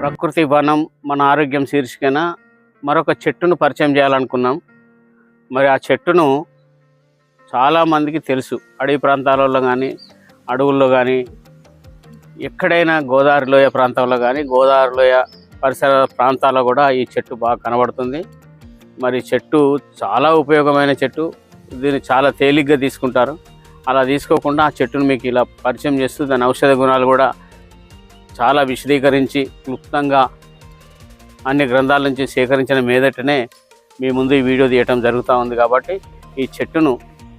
ప్రకృతి వనం మన ఆరోగ్యం శీర్షికన మరొక చెట్టును పరిచయం చేయాలనుకున్నాం. మరి ఆ చెట్టును చాలామందికి తెలుసు. అడవి ప్రాంతాలలో కానీ అడవుల్లో కానీ ఎక్కడైనా గోదావరి లోయ ప్రాంతంలో కానీ గోదావరి లోయ పరిసర ప్రాంతాల్లో కూడా ఈ చెట్టు బాగా కనబడుతుంది. మరి చెట్టు చాలా ఉపయోగమైన చెట్టు. దీన్ని చాలా తేలిగ్గా తీసుకుంటారు. అలా తీసుకోకుండా ఆ చెట్టును మీకు ఇలా పరిచయం చేస్తూ దాని ఔషధ గుణాలు కూడా చాలా విశదీకరించి క్లుప్తంగా అన్ని గ్రంథాల నుంచి సేకరించిన మీదటనే మీ ముందు ఈ వీడియో తీయటం జరుగుతూ ఉంది కాబట్టి ఈ చెట్టును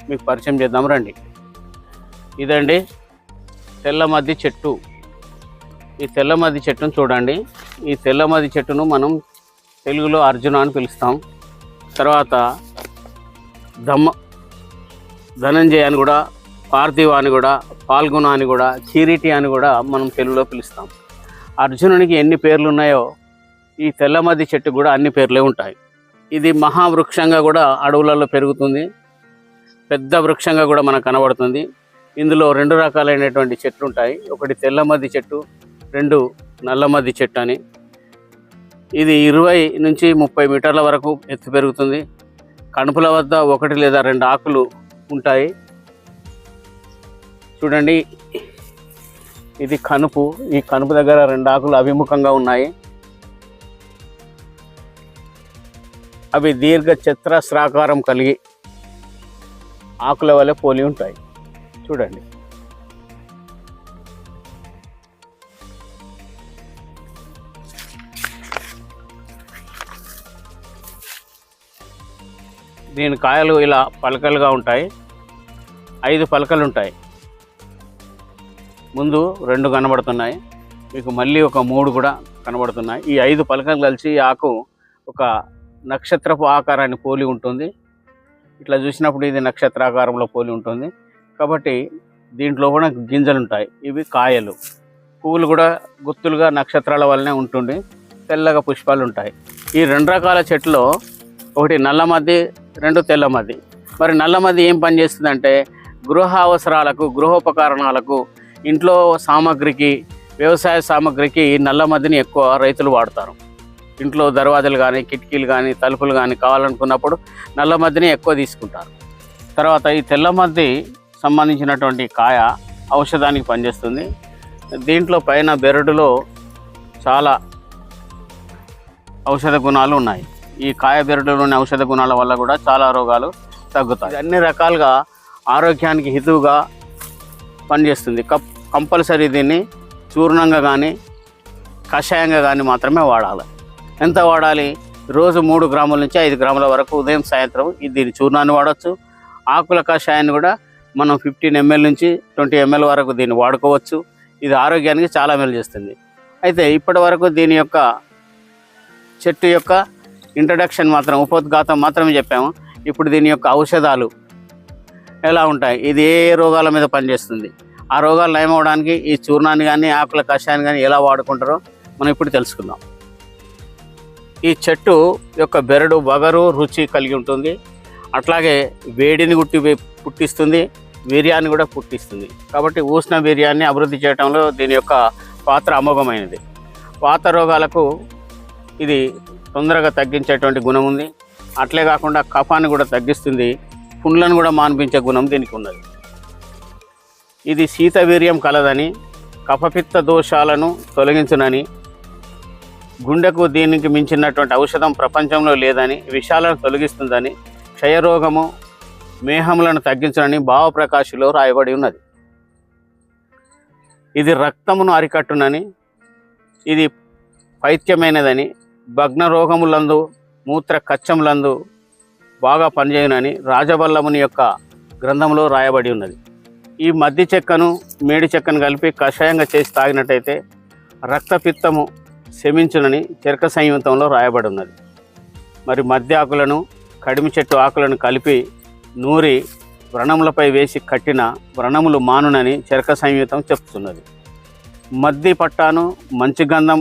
మీకు పరిచయం చేద్దాం రండి. ఇదండి తెల్లమద్ది చెట్టు. ఈ తెల్లమద్ది చెట్టును చూడండి. ఈ తెల్లమద్ది చెట్టును మనం తెలుగులో అర్జున అని పిలుస్తాం. తర్వాత దమ్మ ధనంజయ అని కూడా పార్థివ అని కూడా పాల్గొన అని కూడా చీరిటి అని కూడా మనం తెలుగులో పిలుస్తాం. అర్జునునికి ఎన్ని పేర్లు ఉన్నాయో ఈ తెల్లమద్ది చెట్టు కూడా అన్ని పేర్లే ఉంటాయి. ఇది మహావృక్షంగా కూడా అడవులలో పెరుగుతుంది. పెద్ద వృక్షంగా కూడా మనకు కనబడుతుంది. ఇందులో రెండు రకాలైనటువంటి చెట్లు ఉంటాయి. ఒకటి తెల్లమద్ది చెట్టు రెండు నల్లమద్ది చెట్టు అని. ఇది ఇరవై నుంచి ముప్పై మీటర్ల వరకు ఎత్తు పెరుగుతుంది. కణుపుల వద్ద ఒకటి లేదా రెండు ఆకులు ఉంటాయి. చూడండి. ఇది కనుపు. ఈ కనుపు దగ్గర రెండు ఆకులు అభిముఖంగా ఉన్నాయి. అవి దీర్ఘ చతురస్రాకారం కలిగి ఆకుల వలె పోలి ఉంటాయి. చూడండి. దీని కాయలు ఇలా పలకలుగా ఉంటాయి. ఐదు పలకలు ఉంటాయి. ముందు రెండు కనబడుతున్నాయి. మీకు మళ్ళీ ఒక మూడు కూడా కనబడుతున్నాయి. ఈ ఐదు పలకలు కలిసి ఆకు ఒక నక్షత్రపు ఆకారాన్ని పోలి ఉంటుంది. ఇట్లా చూసినప్పుడు ఇది నక్షత్రాకారంలో పోలి ఉంటుంది. కాబట్టి దీంట్లో కూడా గింజలు ఉంటాయి ఇవి కాయలు. పువ్వులు కూడా గుత్తులుగా నక్షత్రాల వల్లనే ఉంటుంది. తెల్లగా పుష్పాలు ఉంటాయి. ఈ రెండు రకాల చెట్లు ఒకటి నల్లమద్ది రెండు తెల్లమద్ది మరి నల్లమద్ది ఏం పని చేస్తుందంటే గృహ అవసరాలకు గృహోపకరణాలకు ఇంట్లో సామాగ్రికి వ్యవసాయ సామాగ్రికి నల్ల మద్దిని ఎక్కువ రైతులు వాడతారు. ఇంట్లో దర్వాజలు కానీ కిటికీలు కానీ తలుపులు కానీ కావాలనుకున్నప్పుడు నల్లమద్దిని ఎక్కువ తీసుకుంటారు. తర్వాత ఈ తెల్లమద్ది సంబంధించినటువంటి కాయ ఔషధానికి పనిచేస్తుంది. దీంట్లో పైన బెరడులో చాలా ఔషధ గుణాలు ఉన్నాయి. ఈ కాయ బెరడులోని ఔషధ గుణాల వల్ల కూడా చాలా రోగాలు తగ్గుతాయి. అన్ని రకాలుగా ఆరోగ్యానికి హితువుగా పనిచేస్తుంది. కప్ కంపల్సరీ దీన్ని చూర్ణంగా కానీ కషాయంగా కానీ మాత్రమే వాడాలి. ఎంత వాడాలి? రోజు మూడు గ్రాముల నుంచి ఐదు గ్రాముల వరకు ఉదయం సాయంత్రం దీని చూర్ణాన్ని వాడవచ్చు ఆకుల కషాయాన్ని కూడా మనం ఫిఫ్టీన్ ఎంఎల్ నుంచి ట్వంటీ ఎంఎల్ వరకు దీన్ని వాడుకోవచ్చు. ఇది ఆరోగ్యానికి చాలా మేలు చేస్తుంది. అయితే ఇప్పటి వరకు దీని యొక్క చెట్టు యొక్క ఇంట్రడక్షన్ మాత్రం ఉపోద్ఘాతం మాత్రమే చెప్పాము. ఇప్పుడు దీని యొక్క ఔషధాలు ఎలా ఉంటాయి? ఇది ఏ రోగాల మీద పనిచేస్తుంది? ఆ రోగాలు నయమవడానికి ఈ చూర్ణాన్ని కానీ ఆకుల కషాయాన్ని కానీ ఎలా వాడుకుంటారో మనం ఇప్పుడు తెలుసుకుందాం. ఈ చెట్టు యొక్క బెరడు బగరు రుచి కలిగి ఉంటుంది. అట్లాగే వేడిని గుట్టి పుట్టిస్తుంది. వీర్యాన్ని కూడా పుట్టిస్తుంది. కాబట్టి ఉష్ణ వీర్యాన్ని అభివృద్ధి చేయడంలో దీని యొక్క పాత్ర అమోఘమైనది. వాత రోగాలకు ఇది తొందరగా తగ్గించేటువంటి గుణం ఉంది. అట్లే కాకుండా కఫాన్ని కూడా తగ్గిస్తుంది. పుండ్లను కూడా మాన్పించే గుణం దీనికి ఉన్నది. ఇది శీతవీర్యం కలదని కఫపిత్త దోషాలను తొలగించునని గుండెకు దీనికి మించినటువంటి ఔషధం ప్రపంచంలో లేదని విషాలను తొలగిస్తుందని క్షయరోగము మేహములను తగ్గించునని భావప్రకాశిలో రాయబడి ఉన్నది. ఇది రక్తమును అరికట్టునని ఇది పైత్యమైనదని భగ్న రోగములందు మూత్ర కచ్చములందు బాగా పనిచేయునని రాజవల్లముని యొక్క గ్రంథంలో రాయబడి ఉన్నది. ఈ మద్ది చెక్కను మేడి చెక్కను కలిపి కషాయంగా చేసి తాగినట్టయితే రక్తపిత్తము శమించునని చెరక సంయుతంలో రాయబడి ఉన్నది. మరి మద్ది ఆకులను కడిమి చెట్టు ఆకులను కలిపి నూరి వ్రణములపై వేసి కట్టిన వ్రణములు మానునని చెరక సంయుతం చెప్తున్నది. మద్ది పట్టాను మంచి గంధం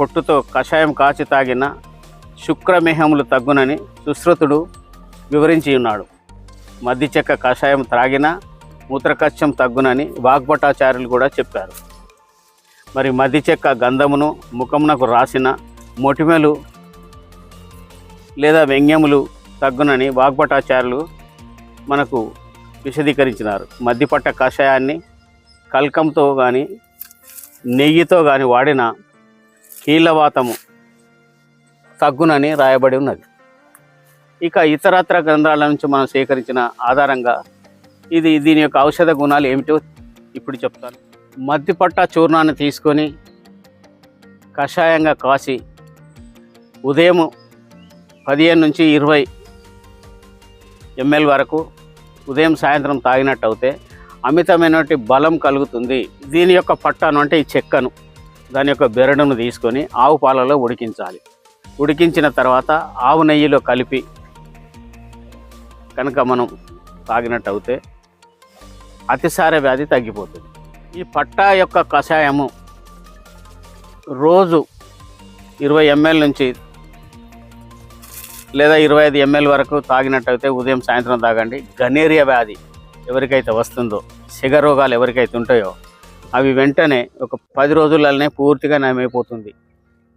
పొట్టుతో కషాయం కాచి తాగిన శుక్రమేహములు తగ్గునని సుశ్రుతుడు వివరించి ఉన్నాడు. మద్ది చెక్క కషాయం త్రాగిన మూత్రకచ్చం తగ్గునని వాగ్భటాచార్యులు కూడా చెప్పారు. మరి మద్ది చెక్క గంధమును ముఖమునకు రాసిన మొటిమలు లేదా వ్యంగ్యములు తగ్గునని వాగ్భటాచార్యులు మనకు విశదీకరించినారు. మద్దిపట్ట కషాయాన్ని కల్కంతో కానీ నెయ్యితో కానీ వాడిన కీళ్ళవాతము తగ్గునని రాయబడి ఉన్నది. ఇక ఇతరత్ర గ్రంథాల నుంచి మనం సేకరించిన ఆధారంగా ఇది దీని యొక్క ఔషధ గుణాలు ఏమిటో ఇప్పుడు చెప్తాను. మద్దిపట్ట చూర్ణాన్ని తీసుకొని కషాయంగా కాసి ఉదయం పదిహేను నుంచి ఇరవై ఎంఎల్ వరకు ఉదయం సాయంత్రం తాగినట్టు అయితే అమితమైనటువంటి బలం కలుగుతుంది. దీని యొక్క పట్టను అంటే ఈ చెక్కను దాని యొక్క బెరడును తీసుకొని ఆవు పాలలో ఉడికించాలి. ఉడికించిన తర్వాత ఆవు నెయ్యిలో కలిపి కనుక మనం తాగినట్టు అవుతే అతిసార వ్యాధి తగ్గిపోతుంది. ఈ పట్టా యొక్క కషాయము రోజు ఇరవై ఎంఎల్ నుంచి లేదా ఇరవై ఐదు ఎంఎల్ వరకు తాగినట్టయితే ఉదయం సాయంత్రం తాగండి. గనేరియా వ్యాధి ఎవరికైతే వస్తుందో సిగ రోగాలు ఎవరికైతే ఉంటాయో అవి వెంటనే ఒక పది రోజులనే పూర్తిగా నయమైపోతుంది.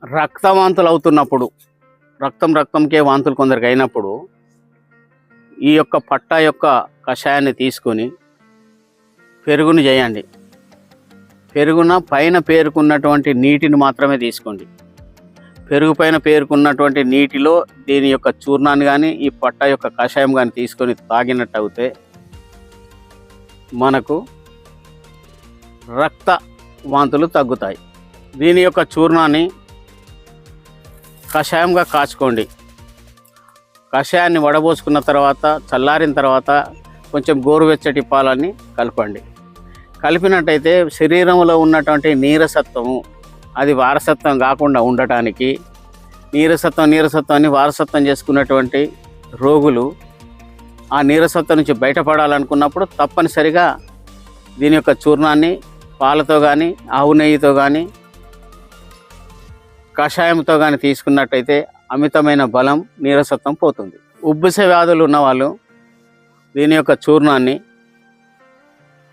రక్తవాంతులు అవుతున్నప్పుడు రక్తం రక్తంకే వాంతులు కొందరికి అయినప్పుడు ఈ యొక్క పట్టా యొక్క కషాయాన్ని తీసుకొని పెరుగును చేయండి. పెరుగున పైన పేరుకున్నటువంటి నీటిని మాత్రమే తీసుకోండి. పెరుగు పైన పేరుకున్నటువంటి నీటిలో దీని యొక్క చూర్ణాన్ని కానీ ఈ పట్ట యొక్క కషాయం కానీ తీసుకొని తాగినట్టు అయితే మనకు రక్త వాంతులు తగ్గుతాయి. దీని యొక్క చూర్ణాన్ని కషాయంగా కాచుకోండి. కషాయాన్ని వడబోసుకున్న తర్వాత చల్లారిన తర్వాత కొంచెం గోరువెచ్చటి పాలని కలపండి. కలిపినట్టయితే శరీరంలో ఉన్నటువంటి నీరసత్వము అది వారసత్వం కాకుండా ఉండటానికి నీరసత్వం నీరసత్వాన్ని వారసత్వం చేసుకున్నటువంటి రోగులు ఆ నీరసత్వం నుంచి బయటపడాలనుకున్నప్పుడు తప్పనిసరిగా దీని యొక్క చూర్ణాన్ని పాలతో కానీ ఆవు నెయ్యితో కానీ కషాయంతో కానీ తీసుకున్నట్టయితే అమితమైన బలం నీరసత్వం పోతుంది. ఉబ్బుస వ్యాధులు ఉన్నవాళ్ళు దీని యొక్క చూర్ణాన్ని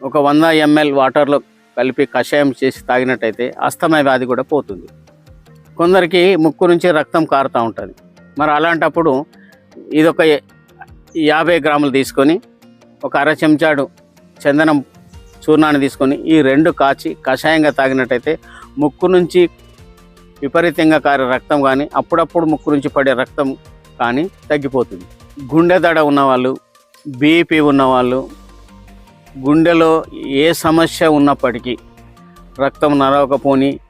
ఒక వంద ఎంఎల్ వాటర్లో కలిపి కషాయం చేసి తాగినట్టయితే అస్తమయ వ్యాధి కూడా పోతుంది. కొందరికి ముక్కు నుంచి రక్తం కారుతూ ఉంటుంది. మరి అలాంటప్పుడు ఇది ఒక యాభై గ్రాములు తీసుకొని ఒక అర చెంచాడు చందనం చూర్ణాన్ని తీసుకొని ఈ రెండు కాచి కషాయంగా తాగినట్టయితే ముక్కు నుంచి విపరీతంగా కారే రక్తం కానీ అప్పుడప్పుడు ముక్కు నుంచి పడే రక్తం కానీ తగ్గిపోతుంది. గుండె దడ ఉన్నవాళ్ళు బీపీ ఉన్నవాళ్ళు గుండెలో ఏ సమస్య ఉన్నప్పటికీ రక్తం నరవకపోని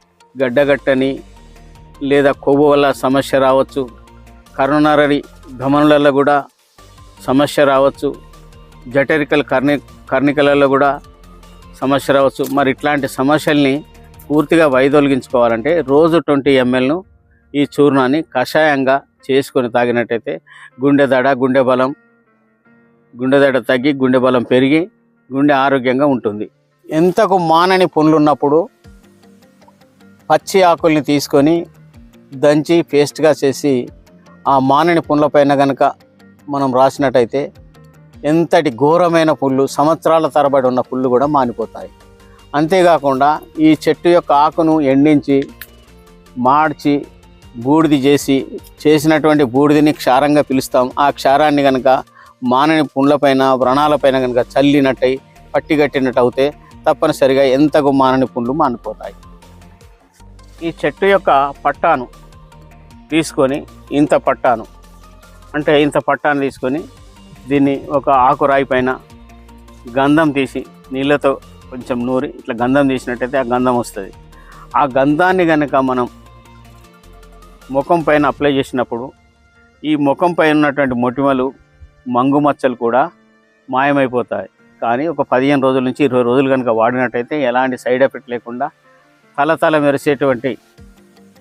గడ్డగట్టని లేదా కొవ్వు వల్ల సమస్య రావచ్చు. కరోనరీ గమనులలో కూడా సమస్య రావచ్చు. జఠరికల్ కర్ణి కర్ణికలలో కూడా సమస్య రావచ్చు. మరి ఇట్లాంటి సమస్యల్ని పూర్తిగా వైదొలిగించుకోవాలంటే రోజు ట్వంటీ ఎంఎల్ను ఈ చూర్ణాన్ని కషాయంగా చేసుకొని తాగినట్టయితే గుండె దడ గుండె బలం గుండె దడ తగ్గి గుండె బలం పెరిగి గుండె ఆరోగ్యంగా ఉంటుంది. ఎంతకు మానని పుండ్లు ఉన్నప్పుడు పచ్చి ఆకుల్ని తీసుకొని దంచి పేస్ట్గా చేసి ఆ మానని పుండ్లపైన కనుక మనం రాసినట్టయితే ఎంతటి ఘోరమైన పుళ్ళు సంవత్సరాల తరబడి ఉన్న పుళ్ళు కూడా మానిపోతాయి. అంతేకాకుండా ఈ చెట్టు యొక్క ఆకును ఎండించి మార్చి బూడిది చేసి చేసినటువంటి బూడిదని క్షారంగా పిలుస్తాం. ఆ క్షారాన్ని కనుక మానని పుండ్లపైన వ్రణాలపైన కనుక చల్లినట్టయి పట్టిగట్టినట్టు అవుతే తప్పనిసరిగా ఎంతకు మానని పుండ్లు మానిపోతాయి. ఈ చెట్టు యొక్క పట్టాను తీసుకొని ఇంత పట్టాను అంటే ఇంత పట్టాను తీసుకొని దీన్ని ఒక ఆకురాయి పైన గంధం తీసి నీళ్ళతో కొంచెం నూరి ఇట్లా గంధం తీసినట్టయితే ఆ గంధం వస్తుంది. ఆ గంధాన్ని కనుక మనం ముఖం పైన అప్లై చేసినప్పుడు ఈ ముఖం పైన ఉన్నటువంటి మొటిమలు మంగు మచ్చలు కూడా మాయమైపోతాయి. కానీ ఒక పదిహేను రోజుల నుంచి ఇరవై రోజులు కనుక వాడినట్టయితే ఎలాంటి సైడ్ ఎఫెక్ట్ లేకుండా తల తల మెరిసేటువంటి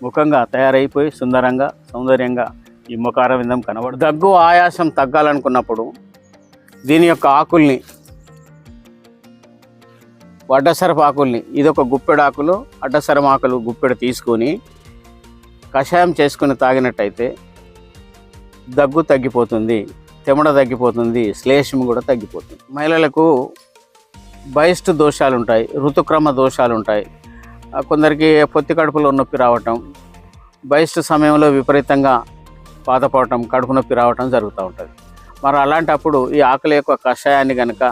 ముఖంగా తయారైపోయి సుందరంగా సౌందర్యంగా ఈ ముఖార విందం కనబడు దగ్గు ఆయాసం తగ్గాలనుకున్నప్పుడు దీని యొక్క ఆకుల్ని వడ్డసరపు ఆకుల్ని ఇది ఒక గుప్పెడు ఆకులు అడ్డసరం ఆకులు గుప్పెడు తీసుకొని కషాయం చేసుకుని తాగినట్టయితే దగ్గు తగ్గిపోతుంది తెమడ తగ్గిపోతుంది శ్లేషం కూడా తగ్గిపోతుంది. మహిళలకు బహిష్టు దోషాలు ఉంటాయి ఋతుక్రమ దోషాలు ఉంటాయి కొందరికి పొత్తి కడుపులో నొప్పి రావటం బహిష్టు సమయంలో విపరీతంగా బాధపడటం కడుపు నొప్పి రావటం జరుగుతూ ఉంటుంది. మరి అలాంటప్పుడు ఈ ఆకుల యొక్క కషాయాన్ని కనుక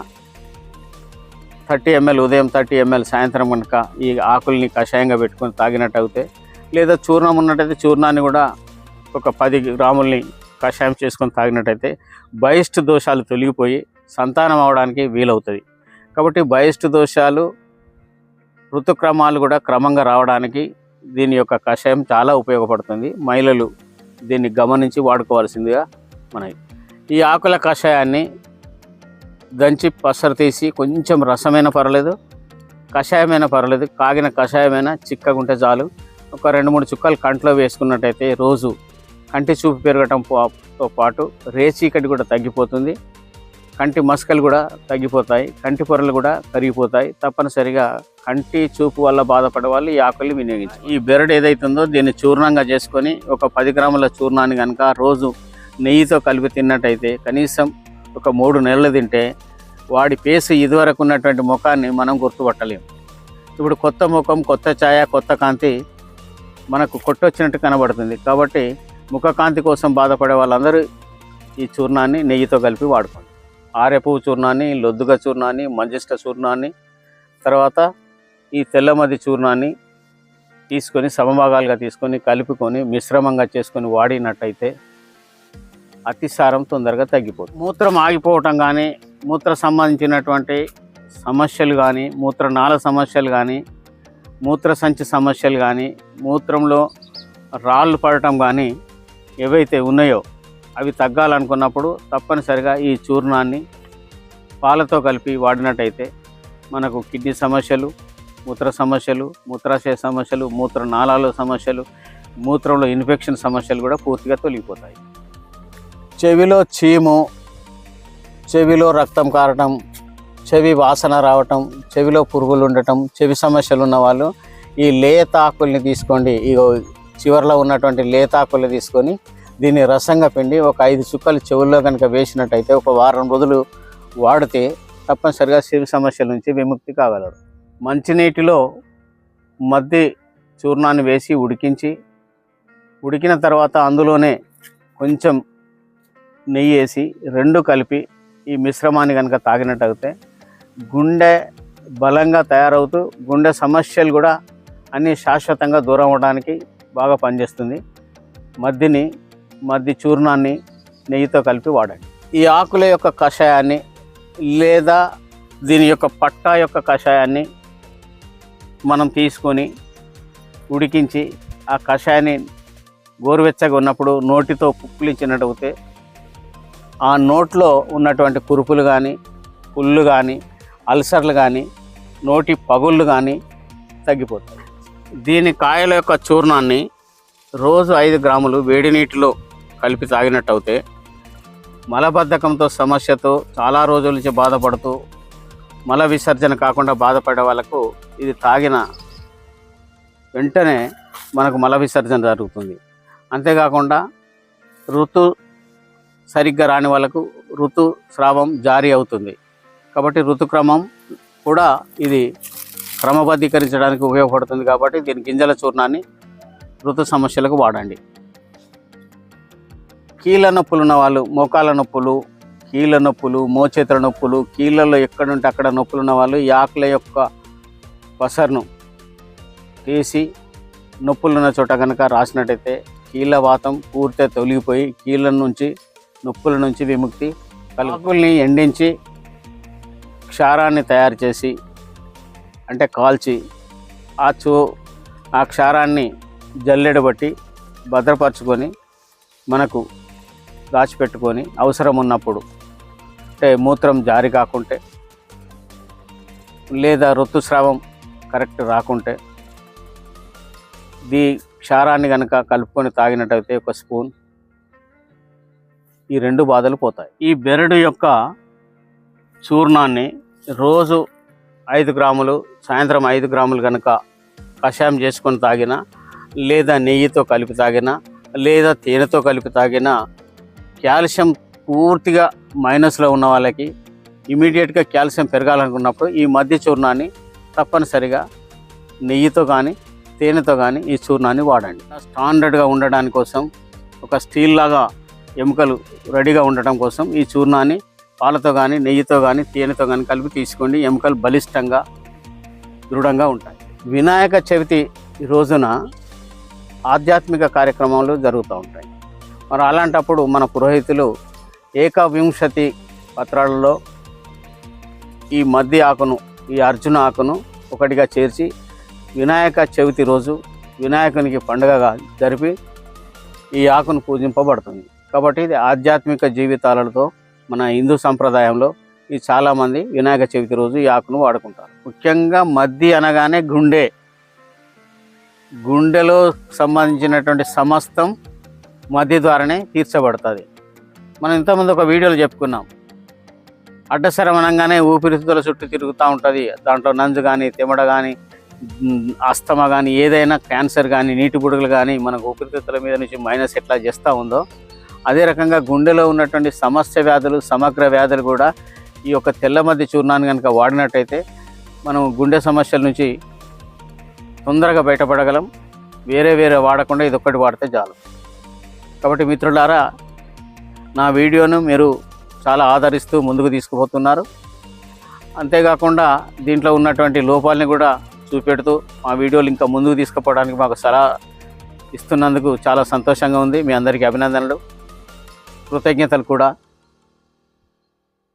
థర్టీ ఎంఎల్ ఉదయం థర్టీ ఎంఎల్ సాయంత్రం కనుక ఈ ఆకుల్ని కషాయంగా పెట్టుకొని తాగినట్టు అవుతే లేదా చూర్ణం ఉన్నట్టయితే చూర్ణాన్ని కూడా ఒక పది గ్రాముల్ని కషాయం చేసుకొని తాగినట్టయితే బయస్ట్ దోషాలు తొలగిపోయి సంతానం అవడానికి వీలవుతుంది. కాబట్టి బయస్ట్ దోషాలు ఋతుక్రమాలు కూడా క్రమంగా రావడానికి దీని యొక్క కషాయం చాలా ఉపయోగపడుతుంది. మహిళలు దీన్ని గమనించి వాడుకోవాల్సిందిగా మనవి. ఈ ఆకుల కషాయాన్ని దంచి పసరు తీసి కొంచెం రసమైన పర్లేదు కషాయమైన పర్లేదు కాగిన కషాయమైన చిక్కగుంటే చాలు. ఒక రెండు మూడు చుక్కలు కంట్లో వేసుకున్నట్టయితే రోజు కంటి చూపు పెరగటం పాటు రేచీకటి కూడా తగ్గిపోతుంది. కంటి మస్కలు కూడా తగ్గిపోతాయి కంటి పొరలు కూడా కరిగిపోతాయి. తప్పనిసరిగా కంటి చూపు వల్ల బాధపడే వాళ్ళు ఈ ఆకుల్ని వినియోగించాలి ఈ బెరడు ఏదైతుందో దీన్ని చూర్ణంగా చేసుకొని ఒక పది గ్రాముల చూర్ణాన్ని కనుక రోజు నెయ్యితో కలిపి తిన్నట్టయితే కనీసం ఒక మూడు నెలలు తింటే వాడి పేసు ఇదివరకు ఉన్నటువంటి ముఖాన్ని మనం గుర్తుపట్టలేము. ఇప్పుడు కొత్త ముఖం కొత్త ఛాయ కొత్త కాంతి మనకు కొట్టొచ్చినట్టు కనబడుతుంది. కాబట్టి ముఖ కాంతి కోసం బాధపడే వాళ్ళందరూ ఈ చూర్ణాన్ని నెయ్యితో కలిపి వాడుకోండి. ఆరెపువ్వు చూర్ణాన్ని లొద్దుగ చూర్ణాన్ని మంజిష్ట చూర్ణాన్ని తర్వాత ఈ తెల్లమది చూర్ణాన్ని తీసుకొని సమభాగాలుగా తీసుకొని కలుపుకొని మిశ్రమంగా చేసుకొని వాడినట్టయితే అతిసారం తొందరగా తగ్గిపోతుంది. మూత్రం ఆగిపోవటం కానీ మూత్ర సంబంధించినటువంటి సమస్యలు కానీ మూత్రనాళ సమస్యలు కానీ మూత్ర సంచి సమస్యలు కానీ మూత్రంలో రాళ్ళు పడటం కానీ ఏవైతే ఉన్నాయో అవి తగ్గాలనుకున్నప్పుడు తప్పనిసరిగా ఈ చూర్ణాన్ని పాలతో కలిపి వాడినట్టయితే మనకు కిడ్నీ సమస్యలు మూత్ర సమస్యలు మూత్రాశయ సమస్యలు మూత్ర నాళాల సమస్యలు మూత్రంలో ఇన్ఫెక్షన్ సమస్యలు కూడా పూర్తిగా తొలగిపోతాయి. చెవిలో చీము చెవిలో రక్తం కారటం చెవి వాసన రావటం చెవిలో పురుగులు ఉండటం చెవి సమస్యలు ఉన్న వాళ్ళు ఈ లేత ఆకుల్ని తీసుకోండి. ఈ చివర్లో ఉన్నటువంటి లేతాకుల్ని తీసుకొని దీన్ని రసంగా పిండి ఒక ఐదు చుక్కలు చెవుల్లో కనుక వేసినట్టయితే ఒక వారం రోజులు వాడితే తప్పనిసరిగా చెవి సమస్యల నుంచి విముక్తి కాగలరు. మంచినీటిలో మద్ది చూర్ణాన్ని వేసి ఉడికించి ఉడికిన తర్వాత అందులోనే కొంచెం నెయ్యి వేసి రెండు కలిపి ఈ మిశ్రమాన్ని కనుక తాగినట్టయితే గుండె బలంగా తయారవుతూ గుండె సమస్యలు కూడా అన్నీ శాశ్వతంగా దూరం అవడానికి బాగా పనిచేస్తుంది. మద్దిని మద్ది చూర్ణాన్ని నెయ్యితో కలిపి వాడండి. ఈ ఆకుల యొక్క కషాయాన్ని లేదా దీని యొక్క పట్టా యొక్క కషాయాన్ని మనం తీసుకొని ఉడికించి ఆ కషాయాన్ని గోరువెచ్చగా ఉన్నప్పుడు నోటితో పుక్కిలించినట్టయితే ఆ నోట్లో ఉన్నటువంటి కురుపులు కానీ పుళ్ళు కానీ అల్సర్లు కానీ నోటి పగుళ్ళు కానీ తగ్గిపోతాయి. దీని కాయల యొక్క చూర్ణాన్ని రోజు ఐదు గ్రాములు వేడి నీటిలో కలిపి తాగినట్టయితే మలబద్ధకంతో సమస్యతో చాలా రోజుల నుంచి బాధపడుతూ మల విసర్జన కాకుండా బాధపడే వాళ్ళకు ఇది తాగిన వెంటనే మనకు మల విసర్జన జరుగుతుంది. అంతేకాకుండా ఋతు సరిగ్గా రాని వాళ్ళకు ఋతుస్రావం జారీ అవుతుంది. కాబట్టి ఋతుక్రమం కూడా ఇది క్రమబద్ధీకరించడానికి ఉపయోగపడుతుంది కాబట్టి దీని గింజల చూర్ణాన్ని ఋతు సమస్యలకు వాడండి. కీళ్ళ నొప్పులు ఉన్న వాళ్ళు మోకాళ్ళ నొప్పులు కీళ్ళ నొప్పులు మోచేతుల నొప్పులు కీళ్ళలో ఎక్కడుంటే అక్కడ నొప్పులు ఉన్న వాళ్ళు ఈ ఆకుల యొక్క పసరును తీసి నొప్పులు ఉన్న చోట కనుక రాసినట్టయితే కీళ్ళ వాతం పూర్తిగా తొలగిపోయి కీళ్ళ నుంచి నొప్పుల నుంచి విముక్తి కలుపుల్ని ఎండించి క్షారాన్ని తయారు చేసి అంటే కాల్చి ఆ చూ ఆ క్షారాన్ని జల్లెడ బట్టి భద్రపరచుకొని మనకు దాచిపెట్టుకొని అవసరం ఉన్నప్పుడు అంటే మూత్రం జారి కాకుంటే లేదా ఋతుస్రావం కరెక్ట్ రాకుంటే దీ క్షారాన్ని కనుక కలుపుకొని తాగినట్టయితే ఒక స్పూన్ ఈ రెండు బాధలు పోతాయి. ఈ బెరడు యొక్క చూర్ణాన్ని రోజు ఐదు గ్రాములు సాయంత్రం ఐదు గ్రాములు కనుక కషాయం చేసుకొని తాగినా లేదా నెయ్యితో కలిపి తాగినా లేదా తేనెతో కలిపి తాగినా కాల్షియం పూర్తిగా మైనస్లో ఉన్న వాళ్ళకి ఇమీడియట్గా కాల్షియం పెరగాలనుకున్నప్పుడు ఈ మధ్య చూర్ణాన్ని తప్పనిసరిగా నెయ్యితో కానీ తేనెతో కానీ ఈ చూర్ణాన్ని వాడండి. స్టాండర్డ్గా ఉండడానికి కోసం ఒక స్టీల్ లాగా ఎముకలు రెడీగా ఉండటం కోసం ఈ చూర్ణాన్ని పాలతో కానీ నెయ్యితో కానీ తేనెతో కానీ కలిపి తీసుకోండి. ఎముకలు బలిష్టంగా దృఢంగా ఉంటాయి. వినాయక చవితి రోజున ఆధ్యాత్మిక కార్యక్రమాలు జరుగుతూ ఉంటాయి. మరి అలాంటప్పుడు మన పురోహితులు ఏకవింశతి పత్రాలలో ఈ మద్ది ఆకును ఈ అర్జున ఆకును ఒకటిగా చేర్చి వినాయక చవితి రోజు వినాయకునికి పండుగగా జరిపి ఈ ఆకును పూజింపబడుతుంది. కాబట్టి ఇది ఆధ్యాత్మిక జీవితాలతో మన హిందూ సంప్రదాయంలో ఈ చాలామంది వినాయక చవితి రోజు ఈ ఆకును వాడుకుంటారు. ముఖ్యంగా మద్ది అనగానే గుండె. గుండెలో సంబంధించినటువంటి సమస్తం మద్ది ద్వారానే తీర్చబడుతుంది. మనం ఇంతకుముందు ఒక వీడియోలో చెప్పుకున్నాం. అడ్డసరం అనగానే ఊపిరితిత్తుల చుట్టూ తిరుగుతూ ఉంటుంది. దాంట్లో నంజు కానీ తెమడ కానీ ఆస్తమ కానీ ఏదైనా క్యాన్సర్ కానీ నీటి బుడుగులు కానీ మనకు ఊపిరితిత్తుల మీద నుంచి మైనస్ ఎట్లా చేస్తూ ఉందో అదే రకంగా గుండెలో ఉన్నటువంటి సమస్య వ్యాధులు సమగ్ర వ్యాధులు కూడా ఈ యొక్క తెల్ల మధ్య చూర్ణాన్ని కనుక వాడినట్టయితే మనం గుండె సమస్యల నుంచి తొందరగా బయటపడగలం. వేరే వేరే వాడకుండా ఇది వాడితే చాలు. కాబట్టి మిత్రులారా నా వీడియోను మీరు చాలా ఆదరిస్తూ ముందుకు తీసుకుపోతున్నారు. అంతేకాకుండా దీంట్లో ఉన్నటువంటి లోపాలని కూడా చూపెడుతూ మా వీడియోలు ఇంకా ముందుకు తీసుకుపోవడానికి మాకు సలహా ఇస్తున్నందుకు చాలా సంతోషంగా ఉంది. మీ అందరికీ అభినందనలు. కృతజ్ఞతలు కూడా.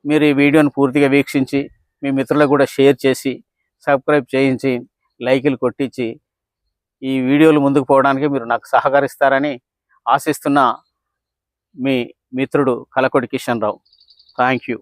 మీరు ఈ వీడియోను పూర్తిగా వీక్షించి మీ మిత్రులకు కూడా షేర్ చేసి సబ్స్క్రైబ్ చేయించి లైకులు కొట్టించి ఈ వీడియోలు ముందుకు పోవడానికి మీరు నాకు సహకరిస్తారని ఆశిస్తున్న మీ మిత్రుడు కలకొడి కిషన్ రావు. Thank you